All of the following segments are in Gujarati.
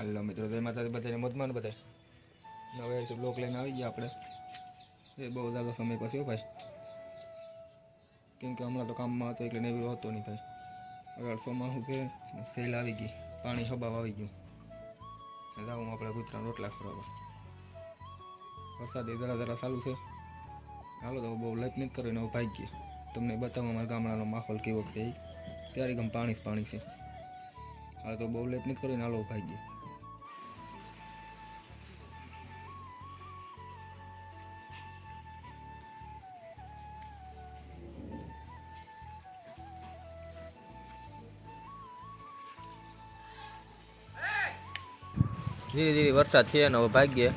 હાલો મિત્રો જય માતાજી બધાને મતમાન બધા હવે બ્લોક લઈને આવી ગયા આપણે. એ બહુ દાદા સમય પછી ભાઈ. કેમ કે હમણાં તો કામમાં હતો એટલે નેવી હતો નહીં ભાઈ. હવે ચોમાસું છે, સેલ આવી ગઈ. પાણી હબાવ આવી ગયું. જાઉં આપણે કૂતરા રોટલા ખવડાવવા વરસાદ એ જરા જરા ચાલુ છે. હાલો તો બહુ લપ નથી કર્યો ને ભાઈ ગયો. તમને બતાવું અમારા ગામડાનો માહોલ કેવો છે એ સારી ગમ પાણી જ પાણી છે. હા તો બહુ લેટ નથી કરીને હાલો ભાઈ ગયા. ધીરે ધીરે વરસાદ છે ને હવે ભાગ્યે.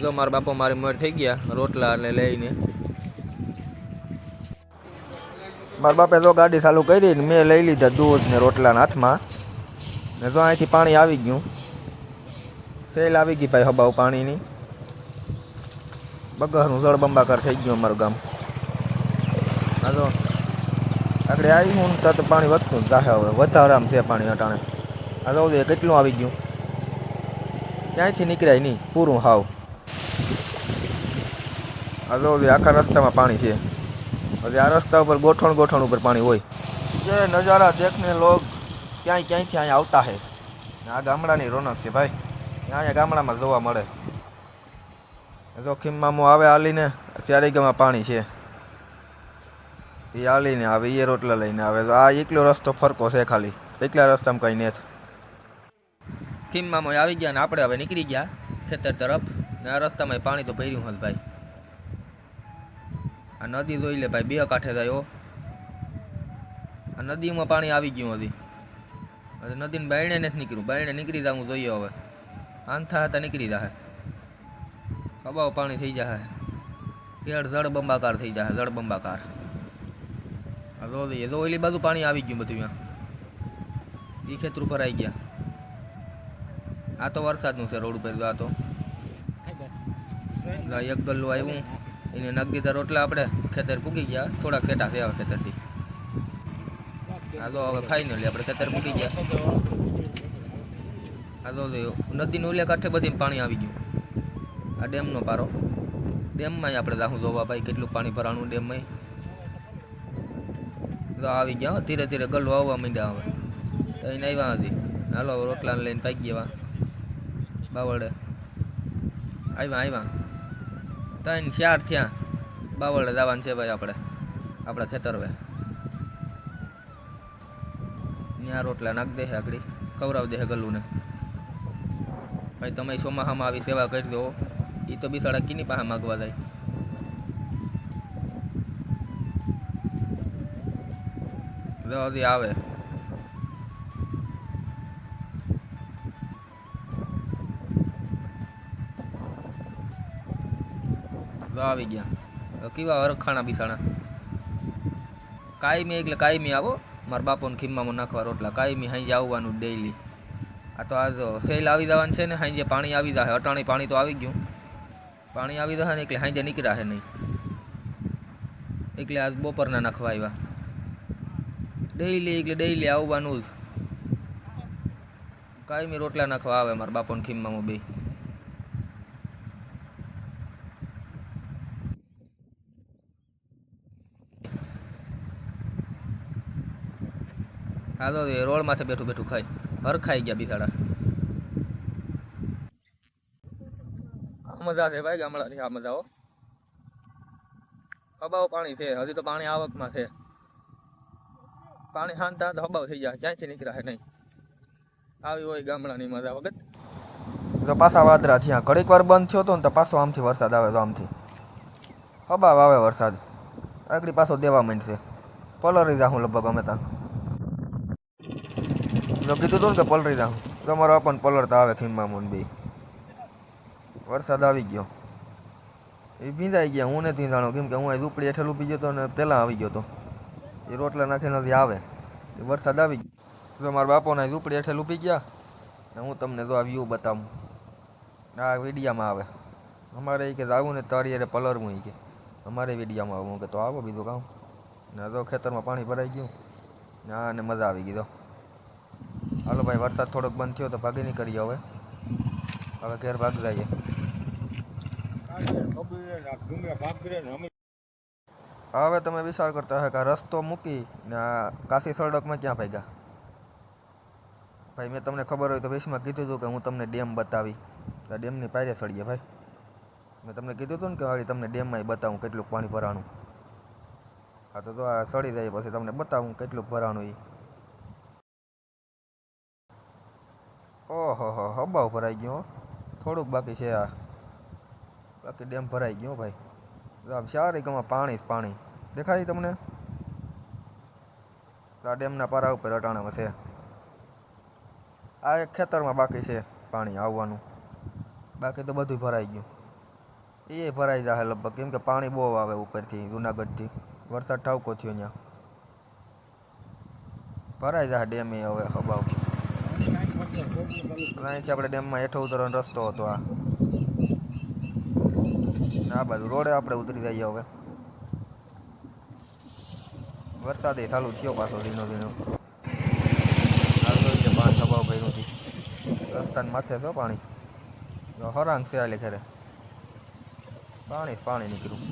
જો મારા બાપા મારી મોર થઈ ગયા, રોટલા એટલે લઈને. મારા બાપે તો ગાડી ચાલુ કરી ને મેં લઈ લીધા દૂધ ને રોટલાના હાથમાં. ને તો અહીંથી પાણી આવી ગયું. સેલ આવી ગઈ ભાઈ હબાવ પાણીની. બગરનું જળબંબાકાર થઈ ગયું અમારું ગામ. હા તો આગળ આવી હું તો પાણી વધતું જ જાહે હવે. વધારામાં છે પાણી અટાણે. આ એ કેટલું આવી ગયું? ક્યાંયથી નીકળાય નહીં, પૂરું હાવ. આ જો આખા રસ્તામાં પાણી છે. હવે આ રસ્તા ઉપર ગોઠણ ગોઠણ ઉપર પાણી હોય. જે નજારા દેખને લોક ક્યાંય ક્યાંયથી અહીંયા આવતા હે. આ ગામડાની રોનક છે ભાઈ. અહીંયા ગામડામાં જોવા મળે. જોખીમમાં ખીમમામો આવે હાલીને ત્યારે ગામમાં પાણી છે. એ હાલીને આવે એ રોટલા લઈને આવે. તો આ એકલો રસ્તો ફરકો છે ખાલી. એકલા રસ્તામાં કંઈ નથી ખીમમામો આવી ગયા ને આપણે હવે નીકળી ગયા ખેતર તરફ. ને આ રસ્તામાં પાણી તો ભર્યું હોત ભાઈ. આ નદી જોઈ લે ભાઈ, બે કાંઠે થયો આ નદીમાં પાણી આવી ગયું હજી. હવે નદીને બાયણે નથી નીકળ્યું. બાયણે નીકળી જવું જોઈએ હવે. આંથા હતા નીકળી જાહે. અબાવ પાણી થઈ જાય પેડ જળબંબાકાર થઈ જાહે જળબંબાકાર જો જોઈએ, જો ઓલી બાજુ પાણી આવી ગયું બધું અહીંયા. એ ખેતર ઉપર આવી ગયા. આ તો વરસાદનું છે, રોડ ઉપર આ તો. એક ગલ્લું આવ્યું. એને નાખી દીધા રોટલા આપણે ખેતર પૂકી ગયા. થોડાક સેટા હવે ખેતરથી. આ તો હવે ફાઇનલી આપણે ખેતર પૂકી ગયા. આ તો નદીનું ઉલ્લે કાંઠે બધી પાણી આવી ગયું. આ ડેમનો પારો. ડેમમાં આપણે રાહું જોવા ભાઈ કેટલું પાણી ભરાણું ડેમમાં તો આવી ગયા ધીરે ધીરે ગલ્લું આવવા માંડ્યા હવે. એને આવ્યા હતી હાલો રોટલા લઈને પાકી ગયા. બાવળે. આવ્યા આવ્યા ત્રણ ચાર થયા. બાવળે જવાનું છે ભાઈ આપણે, આપણા ખેતર ભાઈ ત્યાં રોટલા નાખ દે આગળ, ખવડાવ દે ગલ્લુને. ભાઈ તમે ચોમાસામાં આવી સેવા કરી દો એ તો બિસાડા કીની પાસે માગવા જાય? હજી આવે. આવી ગયા. કેવા અરખાણા બિસાણા. કાયમી એટલે કાયમી આવો. મારા બાપોને ખીમમાં નાખવા રોટલા. કાયમી હાંજે આવવાનું ડેઈલી આ તો આ સેલ આવી જવાનું છે ને, હાંજે પાણી આવી જશે અટાણી પાણી તો આવી ગયું. પાણી આવી જશે ને એટલે હાંજે નીકળ્યા છે નહીં. એટલે આજ બપોરના નાખવા આવ્યા. ડેઈલી એટલે ડેઈલી આવવાનું જ. કાયમી રોટલા નાખવા આવે મારા બાપોને ખીમમાં બે. હા તો એ રોડ માથે બેઠું બેઠું ખાય. હરખાઈ ગયા બિહાડા મજા છે ભાઈ ગામડાની, આ મજા હો. હબાવ પાણી છે, હજી તો પાણી આવકમાં છે. પાણી થાય તો હબાવ થઈ જાય ક્યાંયથી નીકળાય નહીં. આવી હોય ગામડાની મજા વખત તો પાછા વાદરા થયા. ઘડીક વાર બંધ થયો હતો ને તો પાછો આમથી વરસાદ આવે તો આમથી. હબાવ આવે વરસાદ. આગળ પાછો દેવા માંડશે પલરી જાઉં લગભગ અમે ત્યાં જો કીધું હતું ને કે પલરી જાઉં. તમારો પણ પલરતા આવે ખીમમાં બે. વરસાદ આવી ગયો. એ ભીંજાઈ ગયા, હું નથી ભીંજાણો. કેમ કે હું અહીં ઝૂંપડી હેઠળ ઊભી ગયો હતો ને પહેલાં આવી ગયો હતો એ રોટલા નાખીને હજી આવે. એ વરસાદ આવી ગયો. તો મારા બાપોને ઝૂંપડી હેઠળ ઊભી ગયા, ને હું તમને જો આ વ્યૂ બતાવું. આ વિડીયામાં આવે. અમારે એ કે આવું ને તારી અરે પલરવું એ કે. અમારે વિડીયામાં આવું. કે તો આવો બીજું કામ. ને તો ખેતરમાં પાણી ભરાઈ ગયું, ને આને મજા આવી ગઈ તો હાલો ભાઈ, વરસાદ થોડોક બંધ થયો તો ભાગી નીકળીએ હવે. હવે ઘેર ભાગ જઈએ. હવે તમે વિચાર કરતા હોય કે રસ્તો મૂકી કાશી સડકમાં ક્યાં ભાગ્યા? ભાઈ, મેં તમને ખબર હોય તો વેશમાં કીધું હતું કે હું તમને ડેમ બતાવી. તો ડેમની પાયરે સળીએ ભાઈ. મેં તમને કીધું હતું ને કે વાળી તમને ડેમમાં બતાવું કેટલું પાણી ભરાણું. હા, તો આ સડી જાય પછી તમને બતાવું કેટલું ભરાણું એ ઓહો, હો હબાવ ભરાઈ ગયો. થોડુંક બાકી છે આ. બાકી ડેમ ભરાઈ ગયો ભાઈ. આમ સારી ગમાં પાણી જ પાણી. દેખાય તમને? આ ડેમના પારા ઉપર અટાણામાં છે. આ એક ખેતરમાં બાકી છે પાણી આવવાનું. બાકી તો બધું ભરાઈ ગયું. એ ભરાઈ જશે લગભગ. કેમ કે પાણી બહુ આવે ઉપરથી, જુનાગઢથી. વરસાદ ઠાવકો થયો અહીંયા ભરાઈ જશે ડેમે હવે હબાવ અહીંથી આપણે ડેમમાં હેઠો ઉતરવાનો રસ્તો હતો આ. આ બાજુ રોડે આપણે ઉતરી જઈએ હવે. વરસાદ એ ચાલુ થયો પાછો ધીનો ધીનો છે પાણી સભાવ ભર્યું હતી. રસ્તાની માથે છો પાણી. હરાંગ છે આલે ખેરે પાણી પાણી નીકળ્યું.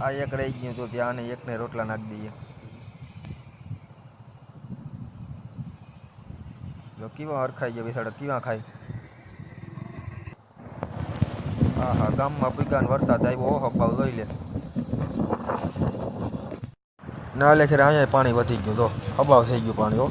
આ એક રહી ગયું તો ત્યાં એકને રોટલા નાખી દઈએ જો કેવા હરખાઈ ગયો બિસાડો, કેવા ખાય? હા હા ગામમાં પૂગ્યા ને વરસાદ આવ્યો, ઓહો, ભાવ લઈ લે. ના લેખે અહીંયા પાણી વધી ગયું તો અભાવ થઈ ગયું પાણી, હો.